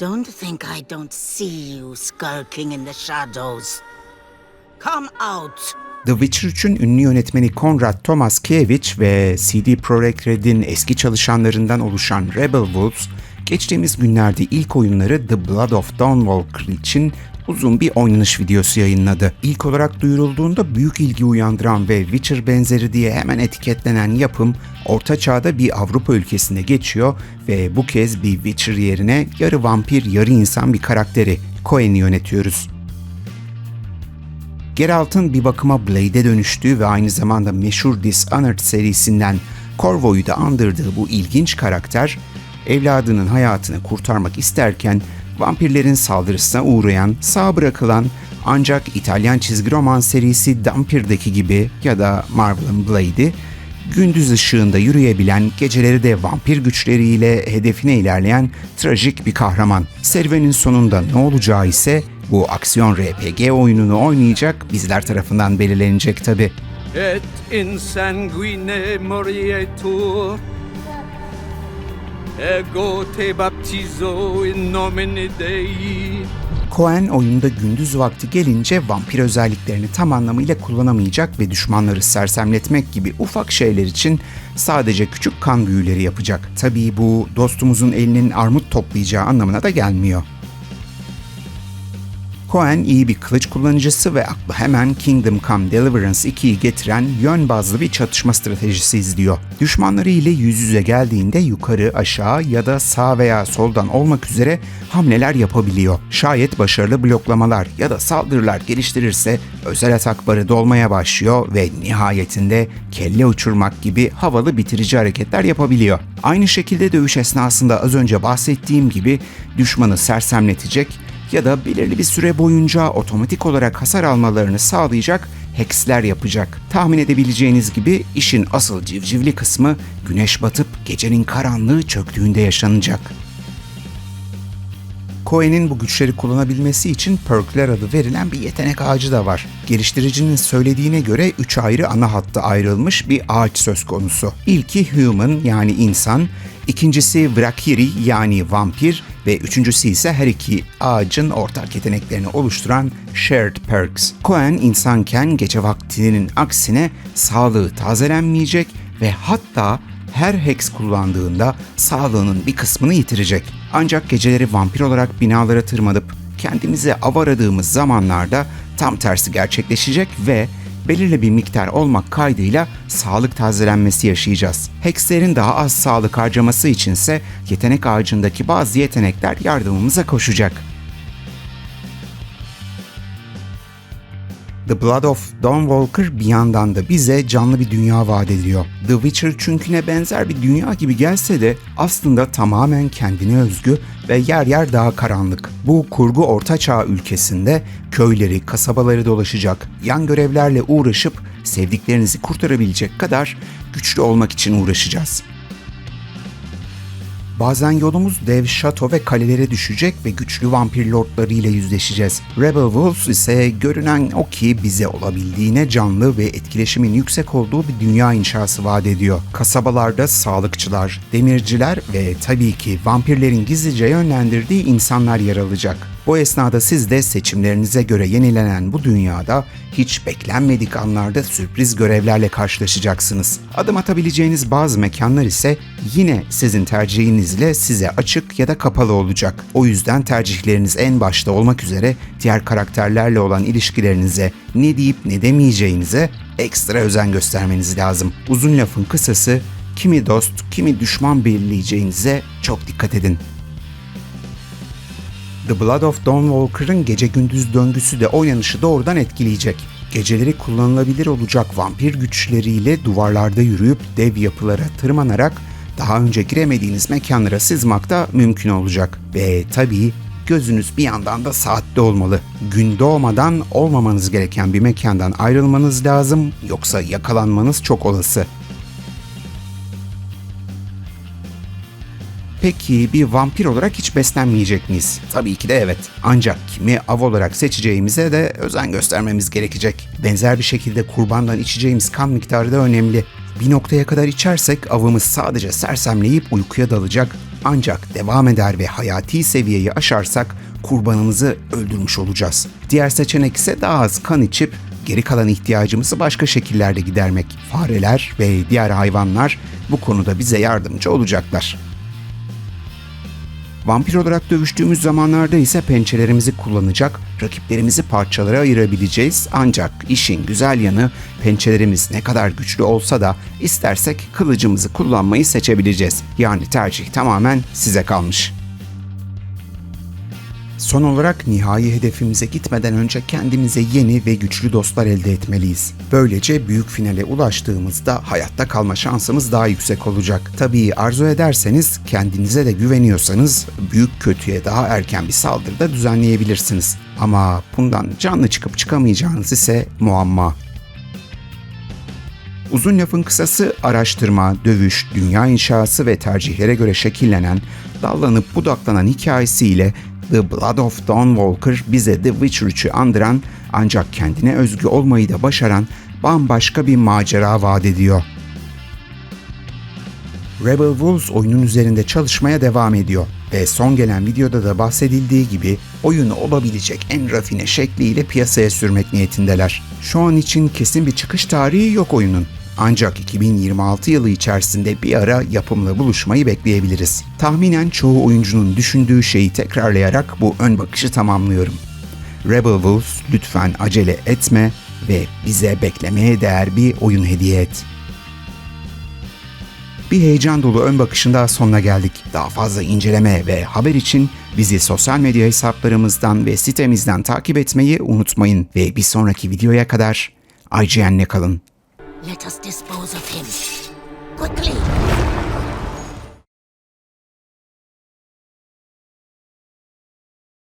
Don't think I don't see you skulking in the shadows. Come out. The Witcher 3'ün ünlü yönetmeni Konrad Thomas Kiewicz ve CD Projekt Red'in eski çalışanlarından oluşan Rebel Wolves, geçtiğimiz günlerde ilk oyunları The Blood of Dawnwalker için uzun bir oynanış videosu yayınladı. İlk olarak duyurulduğunda büyük ilgi uyandıran ve Witcher benzeri diye hemen etiketlenen yapım Orta Çağ'da bir Avrupa ülkesinde geçiyor ve bu kez bir Witcher yerine yarı vampir yarı insan bir karakteri Cohen'i yönetiyoruz. Geralt'ın bir bakıma Blade'e dönüştüğü ve aynı zamanda meşhur Dishonored serisinden Corvo'yu da andırdığı bu ilginç karakter, evladının hayatını kurtarmak isterken vampirlerin saldırısına uğrayan, sağ bırakılan ancak İtalyan çizgi roman serisi Dampir'deki gibi ya da Marvel'ın Blade'i gündüz ışığında yürüyebilen, geceleri de vampir güçleriyle hedefine ilerleyen trajik bir kahraman. Serüvenin sonunda ne olacağı ise bu aksiyon RPG oyununu oynayacak bizler tarafından belirlenecek tabi. et insanguine morietur. Ego te baptizo in nomine Dei. Cohen oyunda gündüz vakti gelince vampir özelliklerini tam anlamıyla kullanamayacak ve düşmanları sersemletmek gibi ufak şeyler için sadece küçük kan büyüleri yapacak. Tabii bu dostumuzun elinin armut toplayacağı anlamına da gelmiyor. Cohen iyi bir kılıç kullanıcısı ve aklı hemen Kingdom Come Deliverance 2'yi getiren yön bazlı bir çatışma stratejisi izliyor. Düşmanları ile yüz yüze geldiğinde yukarı, aşağı ya da sağ veya soldan olmak üzere hamleler yapabiliyor. Şayet başarılı bloklamalar ya da saldırılar geliştirirse özel atak barı dolmaya başlıyor ve nihayetinde kelle uçurmak gibi havalı bitirici hareketler yapabiliyor. Aynı şekilde dövüş esnasında az önce bahsettiğim gibi düşmanı sersemletecek ya da belirli bir süre boyunca otomatik olarak hasar almalarını sağlayacak hexler yapacak. Tahmin edebileceğiniz gibi işin asıl civcivli kısmı güneş batıp gecenin karanlığı çöktüğünde yaşanacak. Cohen'in bu güçleri kullanabilmesi için perkler adı verilen bir yetenek ağacı da var. Geliştiricinin söylediğine göre 3 ayrı ana hatta ayrılmış bir ağaç söz konusu. İlki human yani insan, ikincisi Vrakiri yani vampir ve üçüncüsü ise her iki ağacın ortak yeteneklerini oluşturan shared perks. Cohen insanken gece vaktinin aksine sağlığı tazelenmeyecek ve hatta her hex kullandığında sağlığının bir kısmını yitirecek. Ancak geceleri vampir olarak binalara tırmanıp kendimize av aradığımız zamanlarda tam tersi gerçekleşecek ve belirli bir miktar olmak kaydıyla sağlık tazelenmesi yaşayacağız. Hexlerin daha az sağlık harcaması içinse yetenek ağacındaki bazı yetenekler yardımımıza koşacak. The Blood of Dawnwalker bir yandan da bize canlı bir dünya vaat ediyor. The Witcher çünküne benzer bir dünya gibi gelse de aslında tamamen kendine özgü ve yer yer daha karanlık. Bu kurgu ortaçağ ülkesinde köyleri, kasabaları dolaşacak, yan görevlerle uğraşıp sevdiklerinizi kurtarabilecek kadar güçlü olmak için uğraşacağız. Bazen yolumuz dev şato ve kalelere düşecek ve güçlü vampir lordları ile yüzleşeceğiz. Rebel Wolves ise görünen o ki bize olabildiğine canlı ve etkileşimin yüksek olduğu bir dünya inşası vaat ediyor. Kasabalarda sağlıkçılar, demirciler ve tabii ki vampirlerin gizlice yönlendirdiği insanlar yer alacak. Bu esnada siz de seçimlerinize göre yenilenen bu dünyada hiç beklenmedik anlarda sürpriz görevlerle karşılaşacaksınız. Adım atabileceğiniz bazı mekanlar ise yine sizin tercihinizle size açık ya da kapalı olacak. O yüzden tercihleriniz en başta olmak üzere diğer karakterlerle olan ilişkilerinize ne deyip ne demeyeceğinize ekstra özen göstermeniz lazım. Uzun lafın kısası kimi dost, kimi düşman belirleyeceğinize çok dikkat edin. The Blood of Dawnwalker'ın gece gündüz döngüsü de oynanışı doğrudan etkileyecek. Geceleri kullanılabilir olacak vampir güçleriyle duvarlarda yürüyüp dev yapılara tırmanarak daha önce giremediğiniz mekanlara sızmak da mümkün olacak. Ve tabii gözünüz bir yandan da saatte olmalı. Gün doğmadan olmamanız gereken bir mekandan ayrılmanız lazım yoksa yakalanmanız çok olası. Peki bir vampir olarak hiç beslenmeyecek miyiz? Tabii ki de evet. Ancak kimi av olarak seçeceğimize de özen göstermemiz gerekecek. Benzer bir şekilde kurbandan içeceğimiz kan miktarı da önemli. Bir noktaya kadar içersek avımız sadece sersemleyip uykuya dalacak Ancak devam eder ve hayati seviyeyi aşarsak kurbanımızı öldürmüş olacağız. Diğer seçenek ise daha az kan içip geri kalan ihtiyacımızı başka şekillerde gidermek. Fareler ve diğer hayvanlar bu konuda bize yardımcı olacaklar. Vampir olarak dövüştüğümüz zamanlarda ise pençelerimizi kullanacak, rakiplerimizi parçalara ayırabileceğiz. Ancak işin güzel yanı pençelerimiz ne kadar güçlü olsa da istersek kılıcımızı kullanmayı seçebileceğiz. Yani tercih tamamen size kalmış. Son olarak nihai hedefimize gitmeden önce kendimize yeni ve güçlü dostlar elde etmeliyiz. Böylece büyük finale ulaştığımızda hayatta kalma şansımız daha yüksek olacak. Tabii arzu ederseniz, kendinize de güveniyorsanız büyük kötüye daha erken bir saldırıda düzenleyebilirsiniz. Ama bundan canlı çıkıp çıkamayacağınız ise muamma. Uzun lafın kısası araştırma, dövüş, dünya inşası ve tercihlere göre şekillenen, dallanıp budaklanan hikayesiyle The Blood of Dawnwalker bize The Witcher 3'ü andıran ancak kendine özgü olmayı da başaran bambaşka bir macera vaat ediyor. Rebel Wolves oyunun üzerinde çalışmaya devam ediyor ve son gelen videoda da bahsedildiği gibi oyunu olabilecek en rafine şekliyle piyasaya sürmek niyetindeler. Şu an için kesin bir çıkış tarihi yok oyunun. Ancak 2026 yılı içerisinde bir ara yapımla buluşmayı bekleyebiliriz. Tahminen çoğu oyuncunun düşündüğü şeyi tekrarlayarak bu ön bakışı tamamlıyorum. Rebel Wolves lütfen acele etme ve bize beklemeye değer bir oyun hediye et. Bir heyecan dolu ön bakışın daha sonuna geldik. Daha fazla inceleme ve haber için bizi sosyal medya hesaplarımızdan ve sitemizden takip etmeyi unutmayın. Ve bir sonraki videoya kadar IGN'le kalın. Let us dispose of him. Quickly!